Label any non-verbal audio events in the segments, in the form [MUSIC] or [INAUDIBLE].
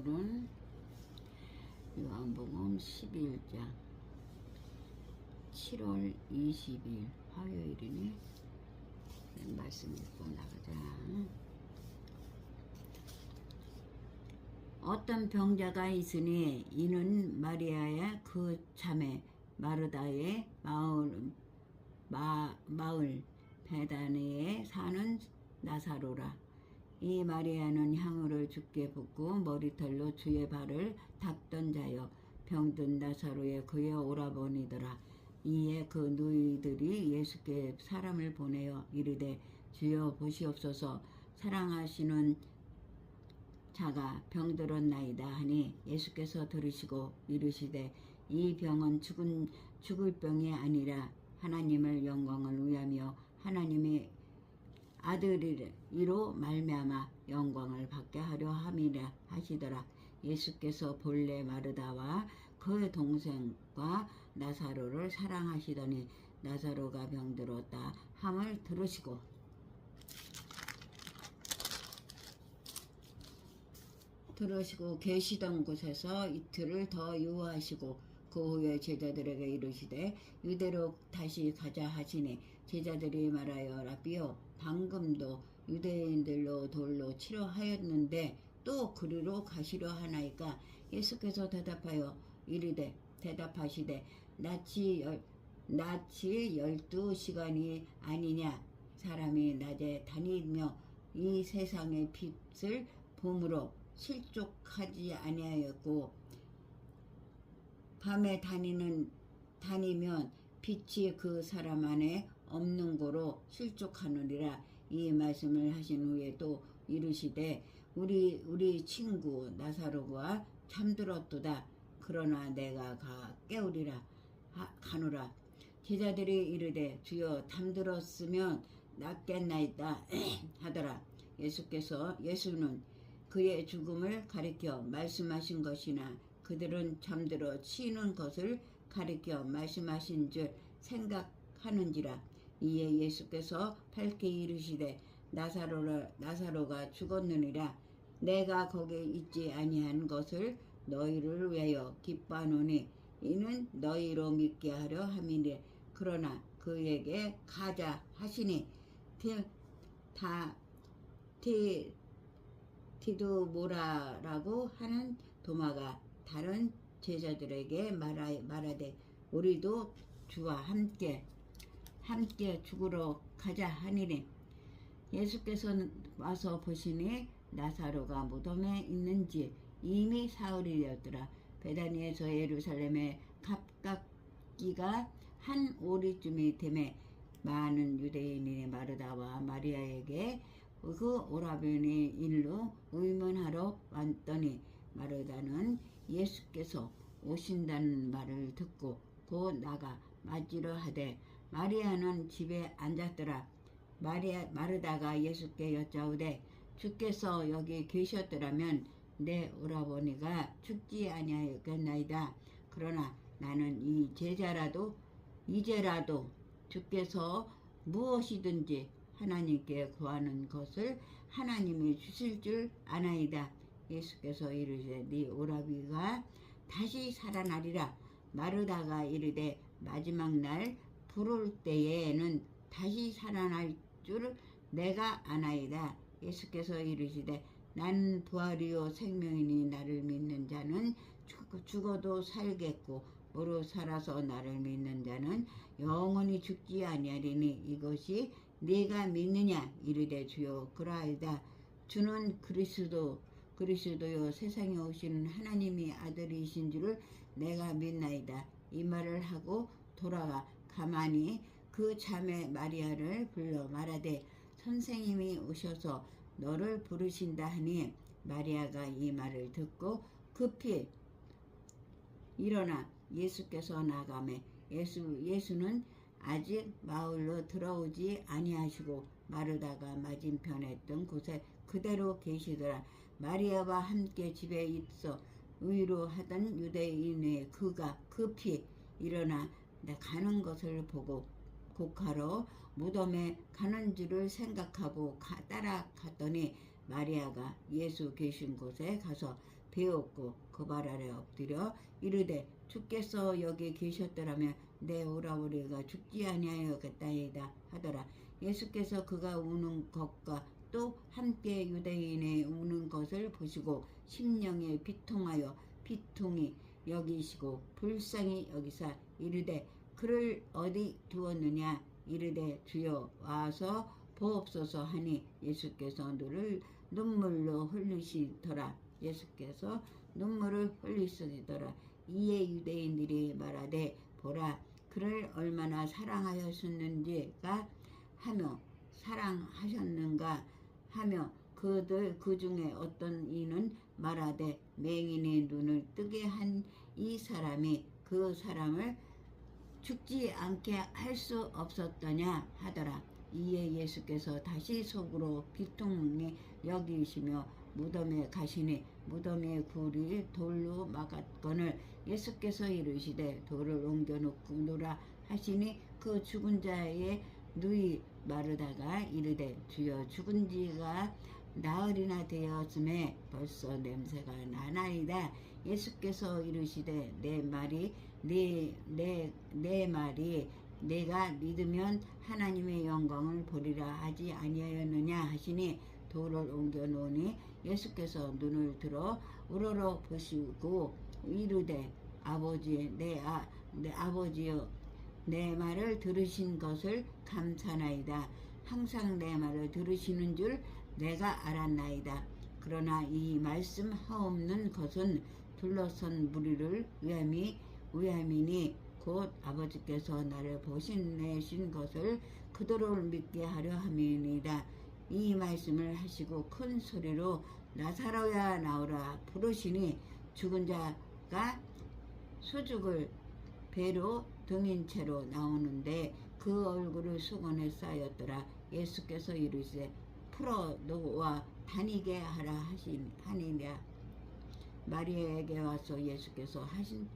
오늘은 요한복음 11장 7월 20일 화요일이니 말씀 읽고 나가자. 어떤 병자가 있으니 이는 마리아의 그 자매 마르다의 마을 마, 마을 베다니에 사는 나사로라. 이 마리아는 향유를 죽게 붓고 머리털로 주의 발을 닦던 자여 병든 나사로의 그의 오라버니더라. 이에 그 누이들이 예수께 사람을 보내어 이르되 주여 보시옵소서 사랑하시는 자가 병들었나이다 하니 예수께서 들으시고 이르시되 이 병은 죽은 죽을 병이 아니라 하나님을 영광을 위하며 하나님의 아들이로 말미암아 영광을 받게 하려 함이라 하시더라. 예수께서 본래 마르다와 그의 동생과 나사로를 사랑하시더니 나사로가 병들었다 함을 들으시고 들으시고 계시던 곳에서 이틀을 더 유하시고 그 후에 제자들에게 이르시되 유대로 다시 가자 하시니 제자들이 말하여 라비오 방금도 유대인들로 돌로 치료하였는데 또 그리로 가시려 하나이까? 예수께서 대답하여 이르되 대답하시되 낯이 열, 낯이 열두 시간이 아니냐? 사람이 낮에 다니며 이 세상의 빛을 봄으로 실족하지 아니하였고 밤에 다니는 다니면 빛이 그 사람 안에 없는 거로 실족하느니라 이 말씀을 하신 후에 또 이르시되 우리 우리 친구 나사로가 잠들었도다. 그러나 내가 가 깨우리라 하, 가노라. 제자들이 이르되 주여 잠들었으면 낫겠나이다 [CLEARS THROAT] 하더라. 예수께서 예수는 그의 죽음을 가리켜 말씀하신 것이나 그들은 잠들어 치는 것을 가리켜 말씀하신 줄 생각하는지라 이에 예수께서 밝게 이르시되 나사로를 나사로가 죽었느니라. 내가 거기 있지 아니한 것을 너희를 위하여 기뻐하노니 이는 너희로 믿게 하려 함이니 그러나 그에게 가자 하시니. 다티 티도모라라고 하는 도마가 다른 제자들에게 말하, 말하되 우리도 주와 함께 함께 죽으러 가자 하니니 예수께서는 와서 보시니 나사로가 무덤에 있는지 이미 사흘이었더라. 베다니에서 예루살렘에 갑각기가 한 오리쯤이 되매 많은 유대인이 마르다와 마리아에게 그 오라버니 일로 의문하러 왔더니 마르다는 예수께서 오신다는 말을 듣고 곧 나가 맞으려 하되 마리아는 집에 앉았더라. 마리아 마르다가 예수께 여짜오되 주께서 여기 계셨더라면 내 오라버니가 죽지 아니하였겠나이다. 그러나 나는 이 제자라도 이제라도 주께서 무엇이든지 하나님께 구하는 것을 하나님이 주실 줄 아나이다. 예수께서 이르시되 네 오라비가 다시 살아나리라. 마르다가 이르되 마지막 날 부를 때에는 다시 살아날 줄 내가 아나이다. 예수께서 이르시되 나는 부활이요 생명이니 나를 믿는 자는 죽어도 살겠고 무릇 살아서 나를 믿는 자는 영원히 죽지 아니하리니 이것이 네가 믿느냐? 이르되 주여 그러하이다. 주는 그리스도 그리스도요 세상에 오시는 하나님이 아들이신 줄을 내가 믿나이다. 이 말을 하고 돌아가 가만히 그 자매 마리아를 불러 말하되 선생님이 오셔서 너를 부르신다 하니 마리아가 이 말을 듣고 급히 일어나 예수께서 나가매 예수 예수는 아직 마을로 들어오지 아니하시고 마르다가 맞은편에 있던 곳에 그대로 계시더라. 마리아와 함께 집에 있어 의로하던 유대인의 그가 급히 일어나 가는 것을 보고 곡하러 무덤에 가는 줄을 생각하고 가, 따라갔더니 마리아가 예수 계신 곳에 가서 배웠고 그 발 아래 엎드려 이르되 주께서 여기 계셨더라면 내 오라버리가 죽지 아니하였겠다이다 하더라. 예수께서 그가 우는 것과 또 함께 유대인의 우는 것을 보시고 심령에 비통하여 비통이 여기시고 불쌍히 여기사 이르되 그를 어디 두었느냐? 이르되 주여 와서 보옵소서 하니 예수께서 눈을 눈물로 흘리시더라. 예수께서 눈물을 흘리시더라. 이에 유대인들이 말하되 보라 그를 얼마나 사랑하였었는지가 하며 사랑하셨는가 하며 그들 그 중에 어떤 이는 말하되 맹인의 눈을 뜨게 한 이 사람이 그 사람을 죽지 않게 할 수 없었더냐 하더라. 이에 예수께서 다시 속으로 비통히 여기시며 무덤에 가시니 무덤의 굴이 돌로 막았거늘 예수께서 이르시되 돌을 옮겨놓고 노라 하시니 그 죽은 자의 누이 마르다가 이르되 주여 죽은 지가 나흘이나 되었음에 벌써 냄새가 나나이다. 예수께서 이르시되 내 말이 내 내 내 말이 내가 믿으면 하나님의 영광을 보리라 하지 아니하였느냐 하시니 돌을 옮겨 놓으니 예수께서 눈을 들어 우러러 보시고 이르되 아버지 내, 아, 내 아버지여 내 말을 들으신 것을 감사나이다. 항상 내 말을 들으시는 줄 내가 알았나이다. 그러나 이 말씀 하옵는 것은 둘러선 무리를 위함이 위함이니 곧 아버지께서 나를 보신내신 것을 그들을 믿게 하려 함이니이다. 이 말씀을 하시고 큰 소리로 나사로야 나오라 부르시니 죽은 자가 수죽을 배로 등인 채로 나오는데 그 얼굴을 수건에 쌓였더라. 예수께서 이르시되 풀어 놓아 다니게 하라 하신 하니냐 마리아에게 와서 예수께서 하신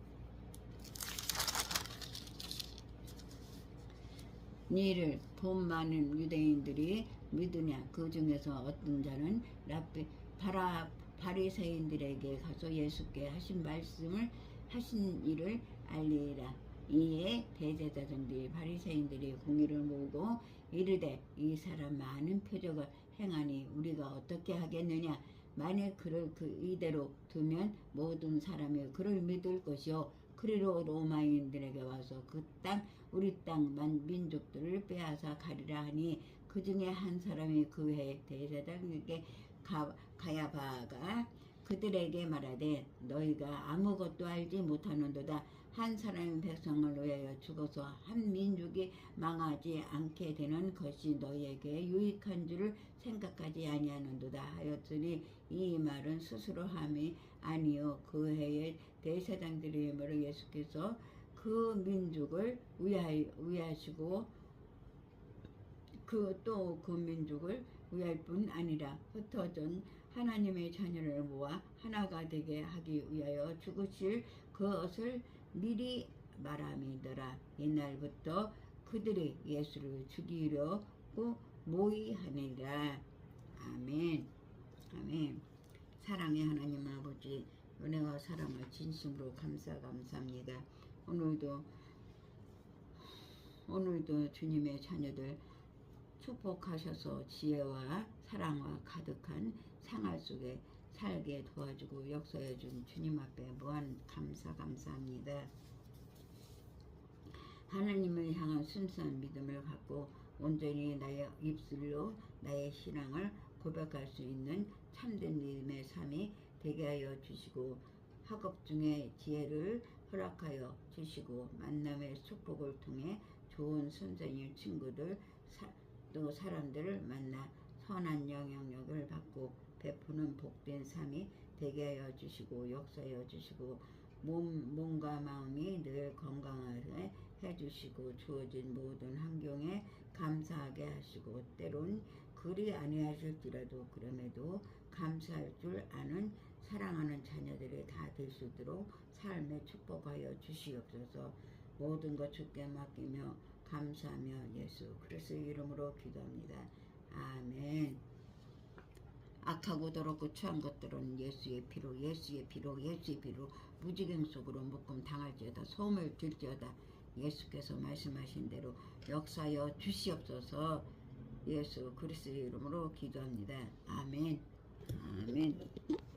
일을 돈 많은 유대인들이 믿으냐? 그 중에서 어떤 자는 라비 바라 바리새인들에게 가서 예수께 하신 말씀을 하신 일을 알리라. 이에 대제사장들이 바리새인들이 공의를 모으고 이르되 이 사람 많은 표적을 행하니 우리가 어떻게 하겠느냐? 만일 그를 그 이대로 두면 모든 사람이 그를 믿을 것이요. 그리로 로마인들에게 와서 그 땅 우리 땅만 민족들을 빼앗아 가리라 하니 그 중에 한 사람이 그 해에 대제사장에게 가, 가야바가 그들에게 말하되 너희가 아무것도 알지 못하는도다. 한 사람의 백성을 위하여 죽어서 한 민족이 망하지 않게 되는 것이 너희에게 유익한 줄을 생각하지 아니하는도다 하였으니 이 말은 스스로 함이 아니요. 그 해에 대사장들의 말을 예수께서 그 민족을 위하여, 위하시고 그 또그 그 민족을 위할 뿐 아니라 흩어진 하나님의 자녀를 모아 하나가 되게 하기 위하여 죽으실 그것을 미리 말함이더라. 옛날부터 그들이 예수를 죽이려고 모의하니라. 아멘. 아멘. 사랑의 하나님 아버지 은혜와 사랑을 진심으로 감사 감사합니다. 오늘도 오늘도 주님의 자녀들 축복하셔서 지혜와 사랑과 가득한 생활 속에 살게 도와주고 역사해 준 주님 앞에 무한 감사 감사합니다. 하나님을 향한 순수한 믿음을 갖고 온전히 나의 입술로 나의 신앙을 고백할 수 있는 참된 믿음의 삶이 되게 하여 주시고 학업 중에 지혜를 허락하여 주시고 만남의 축복을 통해 좋은 선생님 친구들 사, 또 사람들을 만나 선한 영향력을 받고 베푸는 복된 삶이 되게 하여 주시고 역사하여 주시고 몸, 몸과 마음이 늘 건강하게 해주시고 주어진 모든 환경에 감사하게 하시고 때론 그리 아니하실지라도 그럼에도 감사할 줄 아는 사랑하는 자녀들이 다 될 수 있도록 삶에 축복하여 주시옵소서 모든 것 주께 맡기며 감사하며 예수 그리스의 이름으로 기도합니다. 아멘 악하고 더럽고 추한 것들은 예수의 피로 예수의 피로 예수의 피로 무지갱 속으로 묶음 당할지어다 소음을 들지어다 예수께서 말씀하신 대로 역사여 주시옵소서 예수 그리스도의 이름으로 기도합니다. 아멘. 아멘.